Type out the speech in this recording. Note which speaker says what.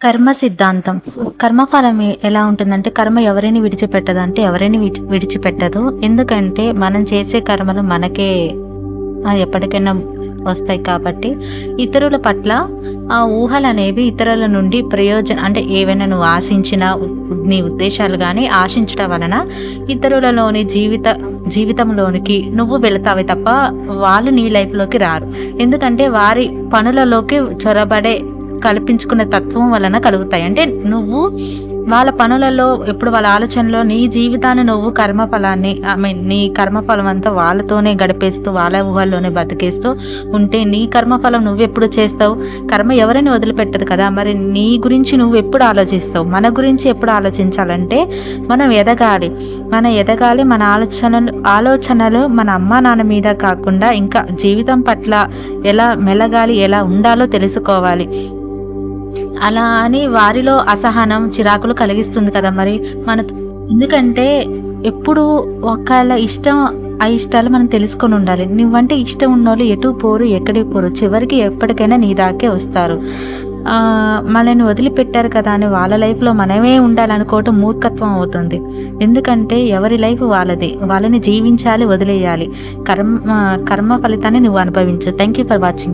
Speaker 1: కర్మ సిద్ధాంతం. కర్మఫలం ఎలా ఉంటుందంటే కర్మ ఎవరిని విడిచిపెట్టదు అంటే ఎవరిని విడి- విడిచిపెట్టదు. ఎందుకంటే మనం చేసే కర్మలు మనకే ఎప్పటికైనా వస్తాయి కాబట్టి ఇతరుల పట్ల ఆ ఊహలు అనేవి ఇతరుల నుండి ప్రయోజనం అంటే ఏవైనా నువ్వు ఆశించిన నీ ఉద్దేశాలు కానీ ఆశించడం వలన ఇతరులలోని జీవిత జీవితంలోనికి నువ్వు వెళతావే తప్ప వాళ్ళు నీ లైఫ్లోకి రారు. ఎందుకంటే వారి పనులలోకి చొరబడే కల్పించుకునే తత్వం వలన కలుగుతాయి. అంటే నువ్వు వాళ్ళ పనులలో ఎప్పుడు వాళ్ళ ఆలోచనలో నీ జీవితాన్ని నువ్వు కర్మఫలాన్ని ఐ మీన్ నీ కర్మఫలం అంతా వాళ్ళతోనే గడిపేస్తూ వాళ్ళ ఊహల్లోనే బతికేస్తూ ఉంటే నీ కర్మఫలం నువ్వు ఎప్పుడు చేస్తావు? కర్మ ఎవరిని వదిలిపెట్టదు కదా? మరి నీ గురించి నువ్వు ఎప్పుడు ఆలోచిస్తావు? మన గురించి ఎప్పుడు ఆలోచించాలంటే మనం ఎదగాలి. మన ఎదగాలి మన ఆలోచనలు ఆలోచనలు మన అమ్మా నాన్న మీద కాకుండా ఇంకా జీవితం పట్ల ఎలా మెలగాలి ఎలా ఉండాలో తెలుసుకోవాలి. అలా అని వారిలో అసహనం చిరాకులు కలిగిస్తుంది కదా మరి. మన ఎందుకంటే ఎప్పుడు ఒకళ్ళ ఇష్టం ఆ ఇష్టాలు మనం తెలుసుకొని ఉండాలి. నువ్వంటే ఇష్టం ఉన్నోళ్ళు ఎటు పోరు ఎక్కడే పోరు చివరికి ఎప్పటికైనా నీ దాకే వస్తారు. మనల్ని వదిలిపెట్టారు కదా అని వాళ్ళ లైఫ్లో మనమే ఉండాలనుకోవటం మూర్ఖత్వం అవుతుంది. ఎందుకంటే ఎవరి లైఫ్ వాళ్ళది. వాళ్ళని జీవించాలి వదిలేయాలి. కర్మ కర్మ ఫలితాన్ని నువ్వు అనుభవించు. Thank you for watching